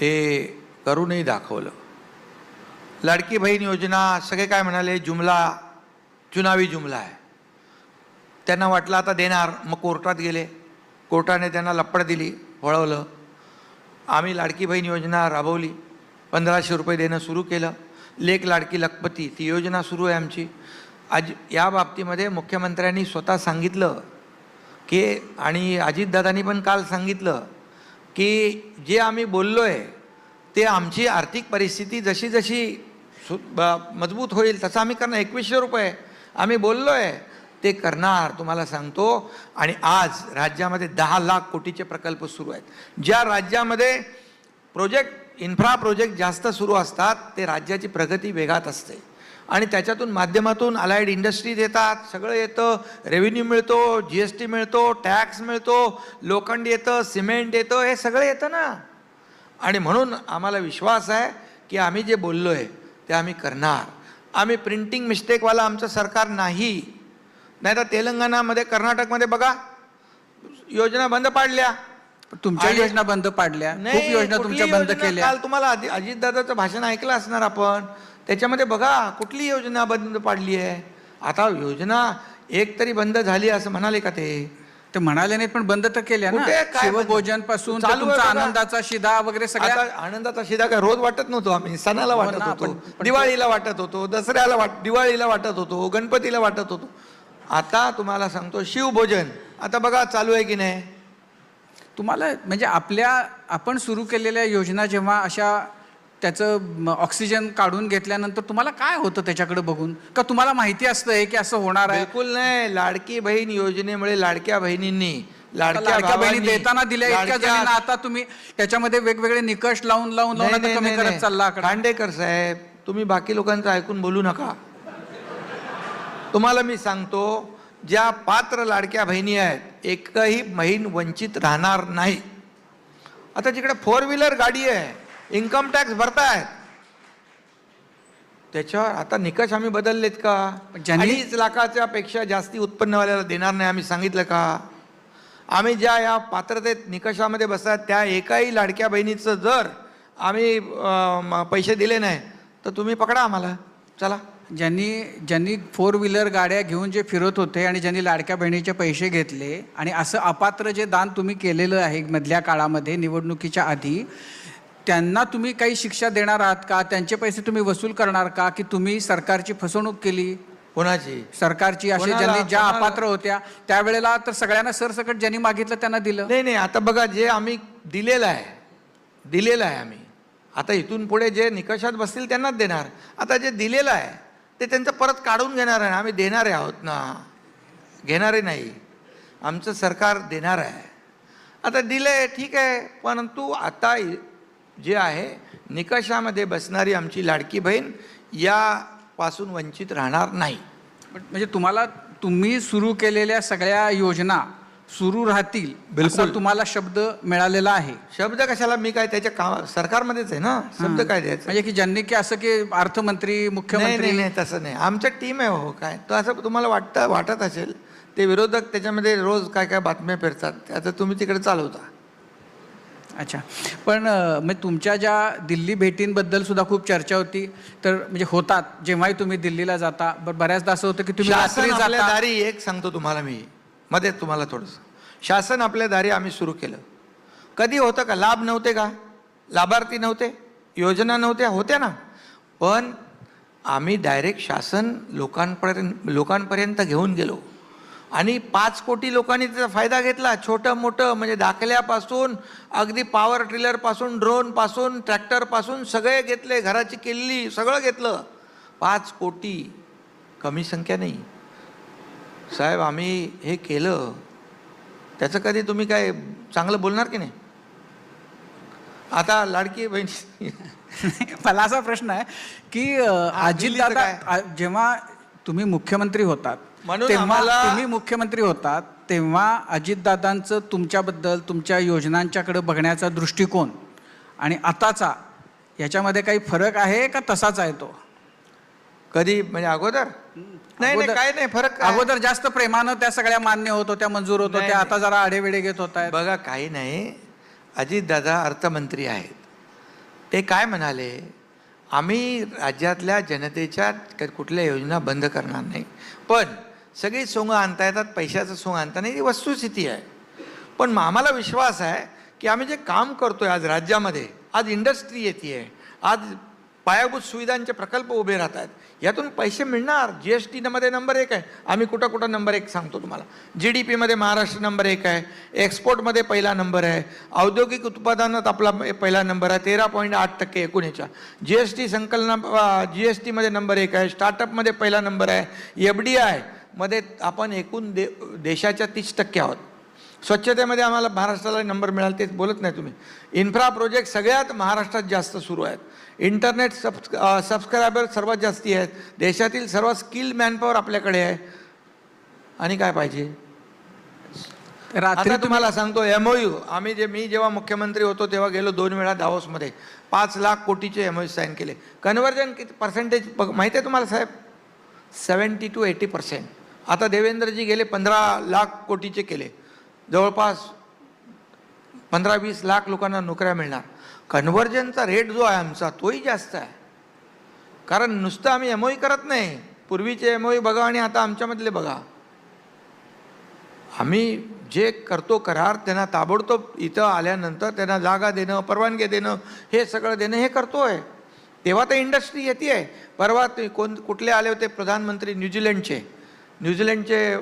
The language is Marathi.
ते करूनही दाखवलं. लाडकी बहीण योजना सगळे काय म्हणाले जुमला चुनावी जुमला आहे. त्यांना वाटलं आता देणार मग कोर्टात गेले. कोर्टाने त्यांना लप्पड दिली वळवलं. आम्ही लाडकी बहीण योजना राबवली पंधराशे रुपये देणं सुरू केलं. लेख लाडकी लखपती ती योजना सुरू आहे आमची. आज या बाबतीमध्ये मुख्यमंत्र्यांनी स्वतः सांगितलं की आणि अजितदादांनी पण काल सांगितलं की जे आम्ही बोललो आहे ते आमची आर्थिक परिस्थिती जशी जशी सु ब- मजबूत होईल तसं आम्ही करणार. एकवीसशे रुपये आम्ही बोललो आहे ते करणार तुम्हाला सांगतो. आणि आज राज्यामध्ये दहा लाख कोटीचे प्रकल्प सुरू आहेत. ज्या राज्यामध्ये प्रोजेक्ट इन्फ्रा प्रोजेक्ट जास्त सुरू असतात ते राज्याची प्रगती वेगात असते. आणि त्याच्यातून माध्यमातून अलाइड इंडस्ट्रीज येतात. सगळं येतं. रेव्हेन्यू मिळतो जी एस टी मिळतो टॅक्स मिळतो लोखंड येतं सिमेंट येतं हे सगळं येतं ना. आणि म्हणून आम्हाला विश्वास आहे की आम्ही जे बोललो आहे ते आम्ही करणार. आम्ही प्रिंटिंग मिस्टेकवाला आमचं सरकार नाही. नाही तर तेलंगणामध्ये कर्नाटकमध्ये बघा योजना बंद पाडल्या. तुमच्या आणि- योजना बंद पाडल्या खूप नाही, योजना कुठली तुमच्या बंद योजना? केल्या. काल तुम्हाला अजि- अजितदादाचं भाषण ऐकलं असणार आपण. त्याच्यामध्ये बघा कुठली योजना बंद पाडली आहे? आता योजना एक तरी बंद झाली असं म्हणाले का ते? ते म्हणाले नाही पण बंद तर केल्या ना. कुठे? काय बंद? शिवभोजनपासून ते चालू आहे तुमचा बघा. आनंदाचा शिदा वगैरे सगळ्या आता आनंदाचा शिदा काय? रोज वाटत नव्हतो आम्ही. सणाला हो वाटत ना, होतो. पण- दिवाळीला वाटत होतो. दसऱ्याला वाट दिवाळीला वाटत होतो. गणपतीला वाटत होतो. आता तुम्हाला सांगतो शिवभोजन. आता बघा चालू आहे की नाही? तुम्हाला म्हणजे आपल्या आपण सुरू केलेल्या योजना जेव्हा अशा त्याचं ऑक्सिजन काढून घेतल्यानंतर तुम्हाला काय होतं त्याच्याकडे बघून? का तुम्हाला माहिती असतंय की असं होणार आहे? बिलकुल नाही. लाडकी बहीण योजनेमुळे लाडक्या बहिणींनी लाडक्या बहिणी देताना दिल्या इतक्या जणींना. आता तुम्ही त्याच्यामध्ये वेगवेगळे निकष लावून लावून लावून कमी करत. चालला खांडेकर साहेब तुम्ही बाकी लोकांचं ऐकून बोलू नका. तुम्हाला मी सांगतो ज्या पात्र लाडक्या बहिणी आहेत एकही बहीण वंचित राहणार नाही. आता जिकडे फोर व्हीलर गाडी आहे इन्कम टॅक्स भरतायत. त्याच्यावर आता निकष आम्ही बदललेत का? अडीच लाखाच्या पेक्षा जास्ती उत्पन्नवाल्याला देणार नाही आम्ही सांगितलं का? आम्ही ज्या या पात्रतेत निकषामध्ये बसतात त्या एकाही लाडक्या बहिणीचं जर आम्ही पैसे दिले नाही तर तुम्ही पकडा आम्हाला. चला. ज्यांनी ज्यांनी फोर व्हीलर गाड्या घेऊन जे फिरत होते आणि ज्यांनी लाडक्या बहिणीचे पैसे घेतले आणि असं अपात्र जे दान तुम्ही केलेलं आहे मधल्या काळामध्ये निवडणुकीच्या आधी त्यांना तुम्ही काही शिक्षा देणार आहात का? त्यांचे पैसे तुम्ही वसूल करणार का? की तुम्ही सरकारची फसवणूक केली? कोणाची? सरकारची असे कोणाला- ज्यांनी ज्या कोणाला? अपात्र होत्या त्यावेळेला तर सगळ्यांना सरसकट ज्यांनी मागितलं त्यांना दिलं. नाही नाही आता बघा जे आम्ही दिलेलं आहे दिलेलं आहे आम्ही. आता इथून पुढे जे निकषात बसतील त्यांनाच देणार. आता जे दिलेलं आहे ते त्यांचं परत काढून घेणार आहे आम्ही देणारे आहोत ना. घेणारे नाही. आमचं सरकार देणार आहे. आता दिले ठीक आहे परंतु आता जे आहे निकषामध्ये बसणारी आमची लाडकी बहीण यापासून वंचित राहणार नाही. म्हणजे तुम्हाला तुम्ही सुरू केलेल्या सगळ्या योजना सुरू राहतील बिलकुल. तुम्हाला शब्द मिळालेला आहे. शब्द कशाला? मी काय त्याच्या काम सरकारमध्येच आहे ना? शब्द काय द्यायचं? म्हणजे की ज्यांनी की असं की अर्थमंत्री मुख्यमंत्री नाही तसं नाही. आमचं टीम आहे हो काय? तर असं तुम्हाला वाटतं वाटत असेल ते विरोधक त्याच्यामध्ये रोज काय काय बातम्या फिरतात आता तुम्ही तिकडे चालवता. अच्छा. पण अं, म्हणजे तुमच्या ज्या दिल्ली भेटींबद्दल सुद्धा खूप चर्चा होती तर म्हणजे होतात जेव्हाही तुम्ही दिल्लीला जाता बऱ्याचदा असं होतं की तुम्ही दारी एक सांगतो तुम्हाला मी. मध्ये तुम्हाला थोडंसं. शासन आपल्या दारी आम्ही सुरू केलं. कधी होतं का? लाभ नव्हते का? लाभार्थी नव्हते? योजना नव्हत्या? होत्या ना. पण आम्ही डायरेक्ट शासन लोकांपर्यंत लोकांपर्यंत घेऊन गेलो. आणि पाच कोटी लोकांनी त्याचा फायदा घेतला. छोटं मोठं म्हणजे दाखल्यापासून अगदी पॉवर ट्रिलरपासून ड्रोनपासून ट्रॅक्टरपासून सगळे घेतले. घराची किल्ली सगळं घेतलं. पाच कोटी कमी संख्या नाही. साहेब आम्ही हे केलं. त्याचं कधी तुम्ही काय चांगलं बोलणार की नाही? आता लाडकी बहीण मला असा प्रश्न आहे की अं, हा, अजितदादा दिल्लीचं आ- जेव्हा तुम्ही मुख्यमंत्री होतात तेव्हा तुम्ही मुख्यमंत्री होतात तेव्हा अजितदादांचं तुमच्याबद्दल तुमच्या योजनांच्याकडे बघण्याचा दृष्टिकोन आणि आताचा याच्यामध्ये काही फरक आहे का तसाच आहे तो? कधी? म्हणजे अगोदर? नाही काय नाही फरक? अगोदर जास्त प्रेमानं त्या सगळ्या मान्य होत होत्या मंजूर होत होत्या. आता जरा आडेवेडे घेत होत बघा काही नाही. अजितदादा अर्थमंत्री आहेत. ते काय म्हणाले? आम्ही राज्यातल्या जनतेच्या कुठल्या योजना बंद करणार नाही. पण सगळी सोंग आणता येतात पैशाचं सोंग आणता नाही ही वस्तुस्थिती आहे. पण आम्हाला विश्वास आहे की आम्ही जे काम करतोय आज राज्यामध्ये आज इंडस्ट्री येते आहे आज पायाभूत सुविधांचे प्रकल्प उभे राहत आहेत यातून पैसे मिळणार. जी एस टीमध्ये नंबर एक आहे. आम्ही कुठं कुठं नंबर एक सांगतो तुम्हाला. जी डी पीमध्ये महाराष्ट्र नंबर एक आहे. एक्सपोर्टमध्ये पहिला नंबर आहे. औद्योगिक उत्पादनात आपला पहिला नंबर आहे. तेरा पॉईंट आठ टक्के एकूण याच्या जी एस टी संकलना जी एस टीमध्ये नंबर एक आहे. स्टार्टअपमध्ये पहिला नंबर आहे. एफ डी आयमध्ये आपण एकूण दे देशाच्या तीस टक्के आहोत. स्वच्छतेमध्ये आम्हाला महाराष्ट्राला नंबर मिळाला तेच बोलत नाही तुम्ही. इन्फ्रा प्रोजेक्ट सगळ्यात महाराष्ट्रात जास्त सुरू आहेत. इंटरनेट सबस् सबस्क्रायबर सर्वात जास्ती आहेत. देशातील सर्वात स्किल मॅनपॉवर आपल्याकडे आहे. आणि काय पाहिजे? रात्री आता तुम्हाला सांगतो एमओयू आम्ही जे मी जेव्हा मुख्यमंत्री होतो तेव्हा गेलो दोन वेळा दावोसमध्ये. पाच लाख कोटीचे एमओयू साईन केले. कन्व्हर्जन किती पर्सेंटेज माहिती आहे तुम्हाला साहेब? सेवन्टी टू एटी पर्सेंट आता देवेंद्रजी गेले पंधरा लाख कोटीचे केले. जवळपास पंधरा वीस लाख लोकांना नोकऱ्या मिळणार. कन्व्हर्जनचा रेट जो आहे आमचा तोही जास्त आहे. कारण नुसतं आम्ही एमओई करत नाही. पूर्वीचे एमओई बघा आणि आता आमच्यामधले बघा. आम्ही जे करतो करार त्यांना ताबडतोब इथं आल्यानंतर त्यांना जागा देणं परवानगी देणं हे सगळं देणं हे करतो आहे तेव्हा तर इंडस्ट्री येते आहे परवा ते कोण कुठले आले होते प्रधानमंत्री न्यूझीलंडचे? न्यूझीलंडचे